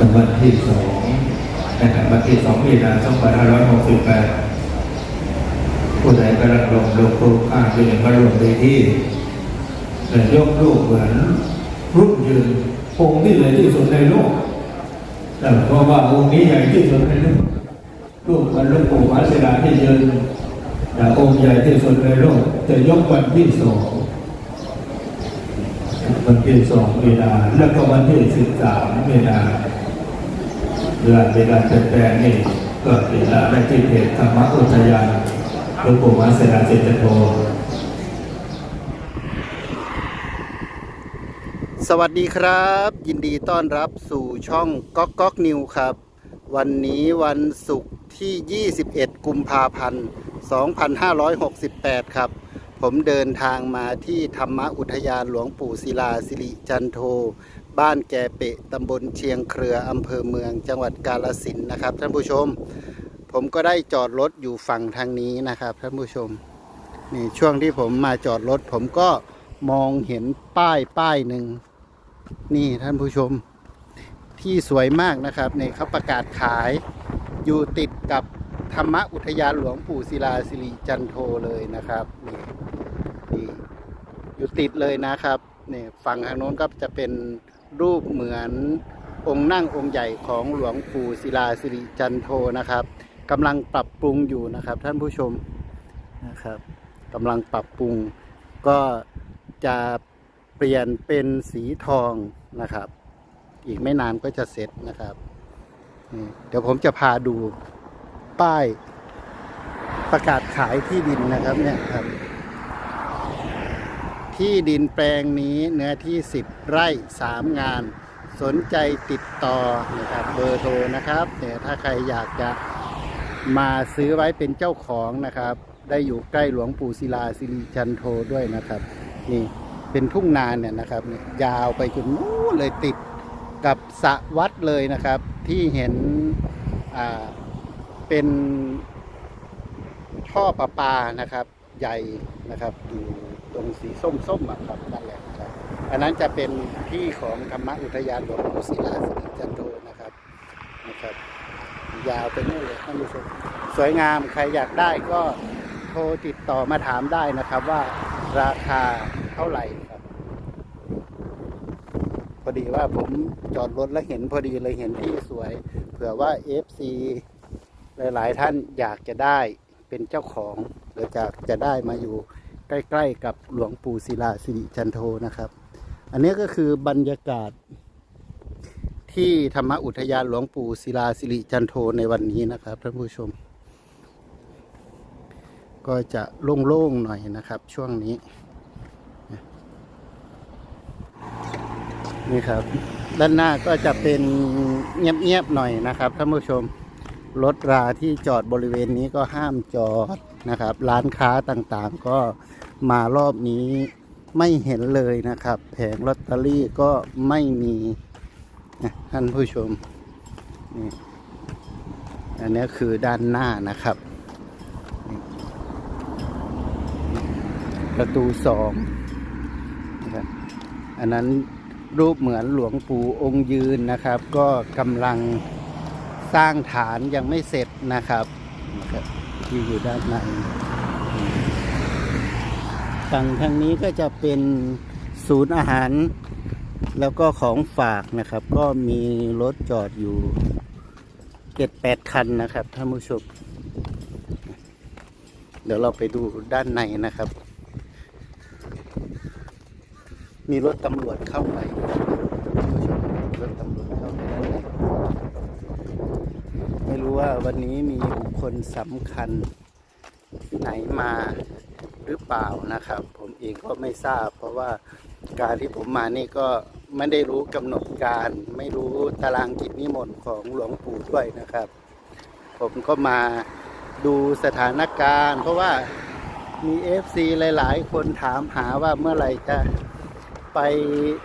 เป็นวันที่สองนะครับวันที่สองมีนาสองพันห้าร้อยหกสิบแปดผู้ใดกำลังลงลงโครงการอยู่ในมาลงในที่แต่ยกลูกเหมือนรุ่นยืนองค์ที่ใหญ่ที่สุดในโลกแต่เพราะว่าองค์นี้ใหญ่ที่สุดในโลกรูปมันลูกปู่มหาศิลาที่ยืนแต่องค์ใหญ่ที่สุดในโลกจะยกวันที่สองวันที่สองมีนาแล้วก็วันที่สิบสามมีนา เดือนมีนาเปลี่ยนแปลงนี่ก็ติดตามได้ที่เพจธรรมอุทยานหลวงปู่มหาเสนาเจตโทสวัสดีครับ ยินดีต้อนรับสู่ช่องก๊อกก๊อกนิวครับ วันนี้วันศุกร์ที่ 21 กุมภาพันธ์ 2568 ครับ ผมเดินทางมาที่ธรรมอุทยานหลวงปู่ศิลาสิริจันโท บ้านแกเปะตำบลเชียงเครืออำเภอเมืองจังหวัดกาลสินนะครับ ท่านผู้ชม ผมก็ได้จอดรถอยู่ฝั่งทางนี้นะครับ ท่านผู้ชมนี่ช่วงที่ผมมาจอดรถ ผมก็มองเห็นป้ายป้ายหนึ่งนี่ท่านผู้ชม ที่สวยมากนะครับเนี่ยเขาประกาศขายอยู่ติดกับธรรมอุทยานหลวงปู่ศิลาสิริจันโทเลยนะครับนี่นี่อยู่ติดเลยนะครับเนี่ยฝั่งทางโน้นก็จะเป็น รูปเหมือนองค์นั่งองค์ใหญ่ของหลวงปู่ศิลาสิริจันโทนะครับกำลังปรับปรุงอยู่นะครับ ท่านผู้ชมนะครับกำลังปรับปรุงก็จะเปลี่ยนเป็นสีทองนะครับ อีกไม่นานก็จะเสร็จนะครับเดี๋ยวผมจะพาดูป้ายประกาศขายที่ดินนะครับเนี่ยครับ ที่ดินแปลงนี้เนื้อที่ 10 ไร่ 3 งาน สนใจติดต่อนะครับเบอร์โทรนะครับเนี่ยถ้าใครอยากจะมาซื้อไว้เป็นเจ้าของนะครับ ได้อยู่ใกล้หลวงปู่ศิลาสิริจันโทด้วยนะครับ นี่เป็นทุ่งนาเนี่ยนะครับเนี่ยยาวไปจนนู้นเลยติดกับสระวัดเลยนะครับ ที่เห็นอ่าเป็นท่อประปานะครับ ใหญ่นะครับอยู่ ตรงสีส้มๆอะครับนั่นแหละครับอันนั้นจะเป็นที่ของธรรมอุทยานหลวงปู่ศิลาสิริจันโทนะครับนะครับ ยาวไปนู่นเลยท่านผู้ชมสวยงามใครอยากได้ก็โทรติดต่อมาถามได้นะครับว่าราคาเท่าไหร่ครับ พอดีว่าผมจอดรถแล้วเห็นพอดีเลยเห็นที่สวย เผื่อว่า FC หลาย ๆ ท่านอยากจะได้เป็นเจ้าของหรือจะจะได้มาอยู่ ใกล้ๆกับหลวงปู่ศิลาสิริจันโทนะครับ อันนี้ก็คือบรรยากาศ ที่ธรรมอุทยานหลวงปู่ศิลาสิริจันโทในวันนี้นะครับท่านผู้ชม ก็จะโล่งๆหน่อยนะครับ ช่วงนี้ นี่ครับ ด้านหน้าก็จะเป็นเงียบๆหน่อยนะครับท่านผู้ชมรถราที่จอดบริเวณนี้ก็ห้ามจอดนะครับ ร้านค้าต่างๆ ก็ มารอบนี้ไม่เห็นเลยนะครับ แผงลอตเตอรี่ก็ไม่มีท่านผู้ชมนี่อันนี้คือด้านหน้านะครับ ประตูสองนะครับอันนั้นรูปเหมือนหลวงปู่องค์ยืนนะครับ ก็กำลังสร้างฐานยังไม่เสร็จนะครับนะครับที่อยู่ด้านใน ฝั่งทางนี้ก็จะเป็นศูนย์อาหาร แล้วก็ของฝากนะครับ ก็มีรถจอดอยู่เจ็ดแปดคันนะครับท่านผู้ชมเดี๋ยวเราไปดูด้านในนะครับ มีรถตำรวจเข้าไปท่านผู้ชมรถตำรวจเข้าไปด้านในไม่รู้ว่าวันนี้มีบุคคลสำคัญไหนมา หรือเปล่านะครับ ผมเองก็ไม่ทราบ เพราะว่าการที่ผมมานี่ก็ไม่ได้รู้กำหนดการ ไม่รู้ตารางกิจนิมนต์ของหลวงปู่ด้วยนะครับ ผมก็มาดูสถานการณ์ เพราะว่ามีเอฟซีหลาย ๆ คนถามหาว่าเมื่อไหร่จะไป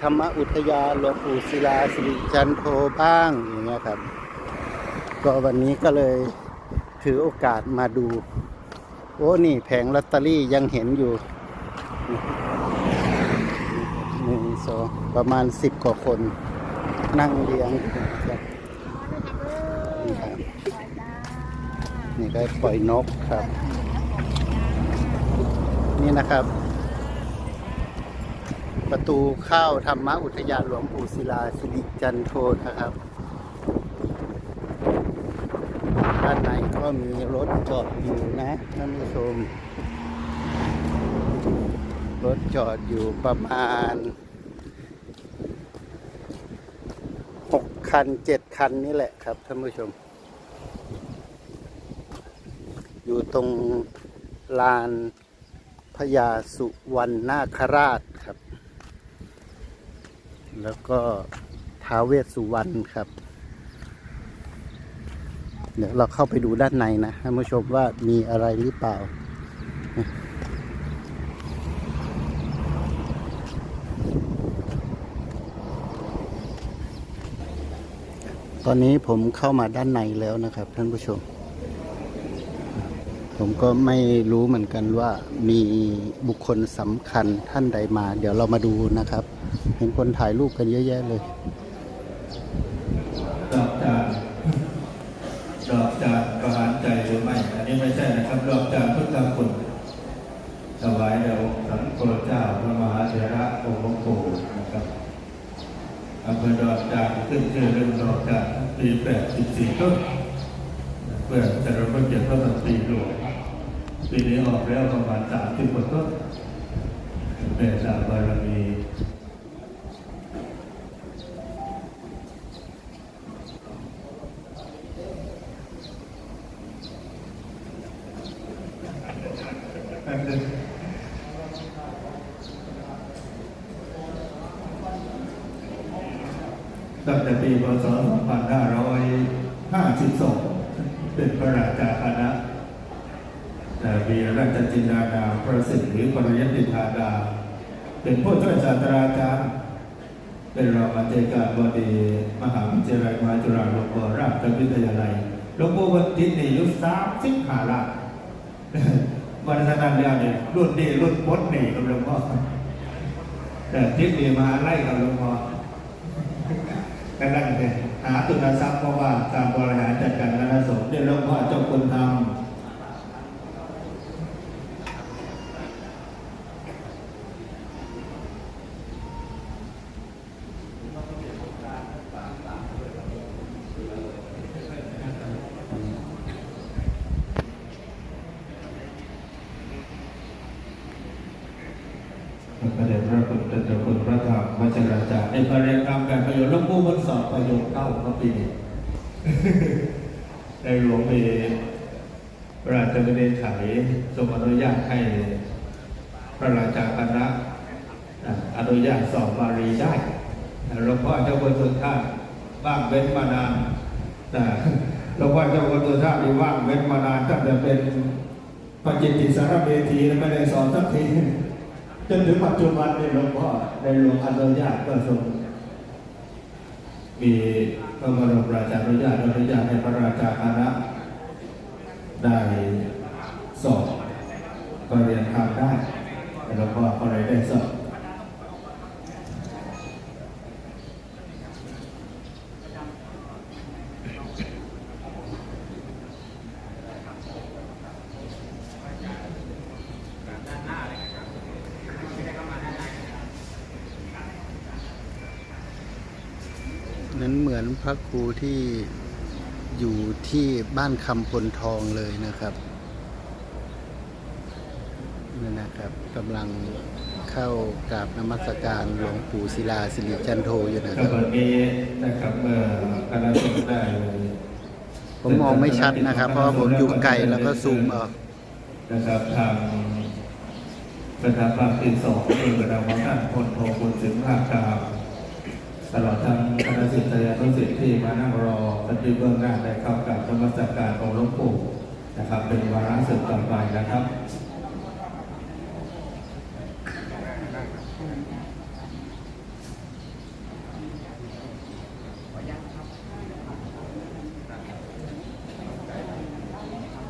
ธรรมอุทยานหลวงปู่ศิลาสิริจันโทบ้างอย่างเงี้ยครับ ก็วันนี้ก็เลยถือโอกาสมาดู โอ้นี่แผงลอตเตอรี่ยังเห็นอยู่หนึ่งสองประมาณสิบกว่าคน นั่งเรียงอยู่นะครับครับนี่ก็ปล่อยนกครับ นี่นะครับ ประตูเข้าธรรมอุทยานหลวงปู่ศิลาสิริจันโทนะครับ ด้านในก็มีรถจอดอยู่นะท่านผู้ชม รถจอดอยู่ประมาณหกคันเจ็ดคันนี่แหละครับท่านผู้ชม อยู่ตรงลานพญาสุวรรณนาคราชครับ แล้วก็ท้าวเวสสุวรรณครับ เดี๋ยวเราเข้าไปดูด้านในนะท่านผู้ชมว่ามีอะไรหรือเปล่า ตอนนี้ผมเข้ามาด้านในแล้วนะครับ ท่านผู้ชม ผมก็ไม่รู้เหมือนกันว่ามีบุคคลสำคัญท่านใดมา เดี๋ยวเรามาดูนะครับ เห็นคนถ่ายรูปกันเยอะแยะเลย ดอกจานดอกจานประหารใจหรือไม่ อันนี้ไม่ใช่นะครับ ดอกจานพุทธคุณถวายแด่องค์สัมโพธิเจ้าพระมหาเถระองค์หลวงปู่นะครับ อำเภอดอกจานขึ้นชื่อเรื่องดอกจานปีแปดสิบสี่ต้นเพื่อจะรพระเกียรติพระบรมปีหลวงปีนี้ออกแล้วประมาณสามสิบกว่าต้นเป็นสาบารมี ตั้งแต่ปีพศ 2552 เป็นพระราชาคณะแต่มีราชจินดาดาประสิทธิ์หรือปริยติธาดา เป็นผู้ช่วยศาสตราจารย์ เป็นรองอธิการบดีมหาวิทยาลัยมหาจุฬาลงกรณราชวิทยาลัยหลวงปู่วันทิศนี่อายุสามสิบห้าล้านวันนั้นแล้วเนี่ยรุ่นนี้รุ่นพดนี่กับหลวงพ่อแต่ทิศนี่มาไล่กับหลวงพ่อ ก็นั่นเองหาตุนทรัพย์เพราะว่าการบริหารจัดการคณะสงฆ์เนี่ยหลวงพ่อเจ้าคุณทำพระเดชพระคุณเจ้าคุณพระธรรม วัชราจารย์ในประเรียนนำการประโยชน์ลวงปู่มันสอบประโยชน์เข้าพระปีนี้ในหลวงมีพระราชบัญญัติไขทรงอนุญาตให้พระราชาคณะอนุญาตสอบบาลีได้หลวงพ่อเจ้าคุณสุนทรว่างเว้นมานานหลวงพ่อเจ้าคุณสุนทรนี่ว่างเว้นมานานตั้งแต่เป็นปฏิจจสารเวทีไม่ได้สอนสักที จนถึงปัจจุบันนี่หลวงพ่อในหลวงอนุญาตก็ทรงมีพระบรมราชานุญาตอนุญาตให้พระราชาคณะได้สอบก็เรียนทำได้แล้วก็อก็เลยได้สอบ มือนพระครูที่อยู่ที่บ้านคำพลทองเลยนะครับนี่นะครับกำลังเข้ากราบนมัสการหลวงปู่ศิลาสิริจันโทอยู่นะคแต่รับวันนี้นะครับเมื่อคณะสงฆ์ได้ผมมองไม่ชัดนะครับ เพราะว่าผมอยู่ไกลแล้วก็ซูมเออกนะครับทางสถาบันที่สองเองกระดับท่านพลโทคุณสิงห์ภาคกลาง ตลอดทั้งคณะสิทธิานุสิทธิ์ที่มานั่งรอกันที่เบื้องหน้าได้เข้ากับธรรมจักการของหลวงปู่นะครับ เป็นวาระสืบต่อไปนะครับ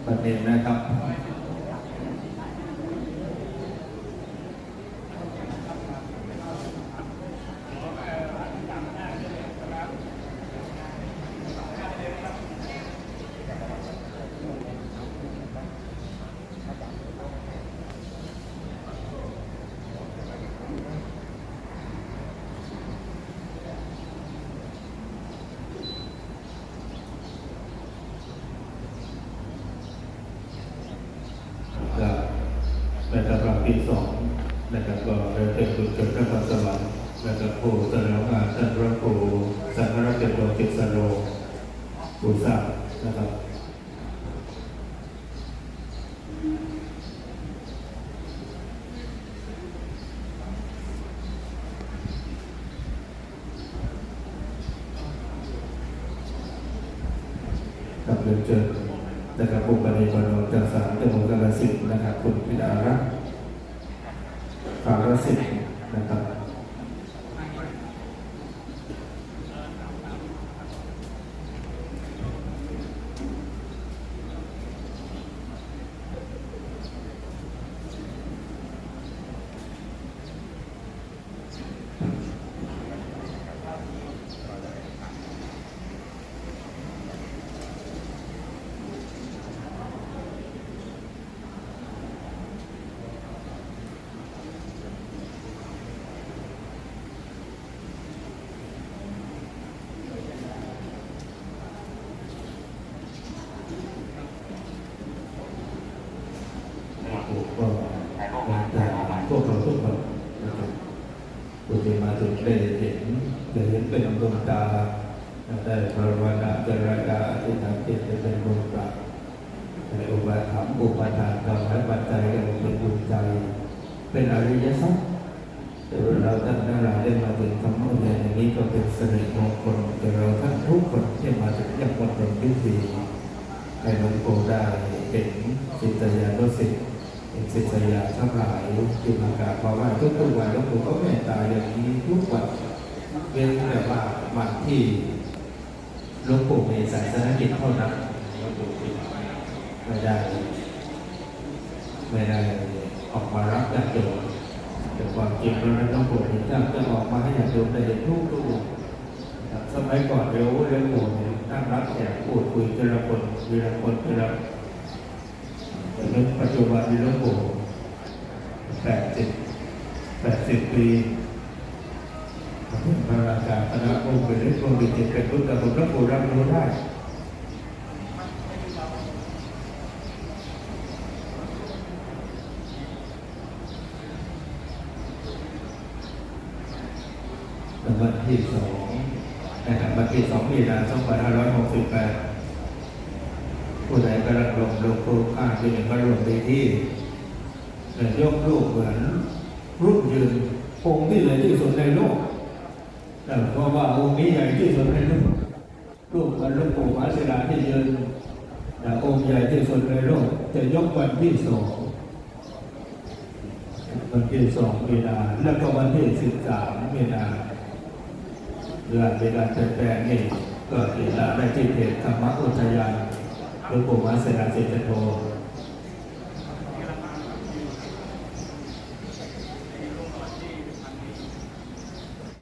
ประเด็นนะครับ ที่สองนะครับก็ได้เป็นบุญเกิดพระพรสวรรค์นะครับผู้เสนานท่านพระครูสังฆรักษ์โตจิตสโรบูชานะครับกับเรียนเชิญนะครับบุคคลในบรรจากสามจังหวัดกาฬสินธุ์นะครับ คุณพิดารักษ์ ภารสิทธิ์นะครับ ถูกก็แล้วแต่พวกเราทุกคนนะครับคุณจะมาถึงได้เห็นจะเห็นเป็นดวงตาได้ภาวนาเจริญาอธิษฐานจิตเป็นดวงตาในอุปถัมภ์อุปทานเราและปัจจัยเราเป็นดวงใจ เป็นอริยสัจแต่ว่าเราท่านทั้งหลายได้มาถึงธรรมะเรียนอย่างนี้ก็เป็นสิริมงคลแต่เราท่านทุกคนที่มาถึงยังวันเป็นพิธีให้หลวงปู่ได้เห็นจิตญาณสิทธิ์ เห็นจิตญาณทั้งหลายที่มากราบขอไหว้ทุกทุกๆวันหลวงปู่ก็เมตตาอย่างนี้ทุกวันเว้นแต่ว่าวันที่หลวงปู่มีศายสนกิจเท่านั้นหลวงปู่ไม่ได้ไม่ได้ออกมารับญาติโยมแต่ความจริงแล้วหลวงปู่มีจ้าจะออกมาให้ญาติโยมได้เห็นทุกทุกวันสมัยก่อนเร็วเร็วหมู่ตั้งรับแขกพูดคุยทีละคนทีละคนทีละ แต่ในปัจจุบันมีหลวงปู่แปดสิบแปดสิบปีพระราชาคณะองค์เป็นเรื่องดวงดิจิตเป็นพุทธบุตรหลวงปู่รับรู้ได้วันที่สองนะครับวันที่สองมีนาสองพันห้าร้อยหกสิบแปด ผู้ใดกำลังลงลงโครงการที่หนึ่งก็รวมไปที่เอ่ยกลูกเหมือนรุ่นยืนองค์ที่ใหญ่ที่สุดในโลกแต่เพราะว่าองค์นี้ใหญ่ที่สุดในโลกรูปกับหลวงปู่มหาศิลาที่ยืนแต่องค์ใหญ่ที่สุดในโลกจะยกวันที่สองวันที่สองมีนาแล้วก็วันที่สิบสามมีนาเรื่องในกาเปลี่ยนแปลงนี่ก็ติดตาได้ที่เพจธรรมอุทยาน หลวงปู่วัดเสนาสิทธโท